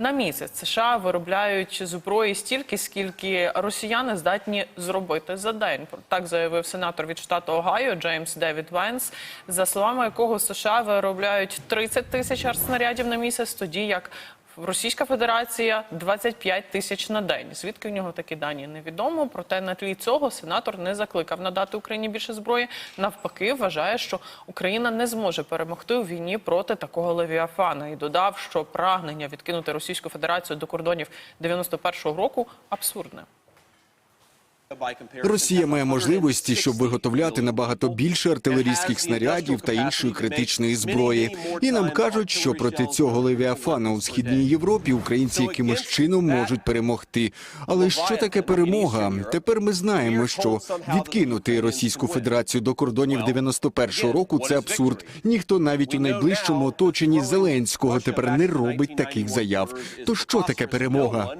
На місяць США виробляють зброї стільки, скільки росіяни здатні зробити за день. Так заявив сенатор від штату Огайо Джеймс Девід Венс, за словами якого США виробляють 30 тисяч арснарядів на місяць, тоді як Російська Федерація 25 тисяч на день. Звідки в нього такі дані невідомо. Проте на тлі цього сенатор не закликав надати Україні більше зброї. Навпаки, вважає, що Україна не зможе перемогти у війні проти такого левіафана. І додав, що прагнення відкинути Російську Федерацію до кордонів 91-го року абсурдне. Росія має можливості, щоб виготовляти набагато більше артилерійських снарядів та іншої критичної зброї. І нам кажуть, що проти цього левіафана у східній Європі українці якимось чином можуть перемогти. Але що таке перемога? Тепер ми знаємо, що відкинути Російську Федерацію до кордонів 91-го року це абсурд. Ніхто навіть у найближчому оточенні Зеленського тепер не робить таких заяв. То що таке перемога?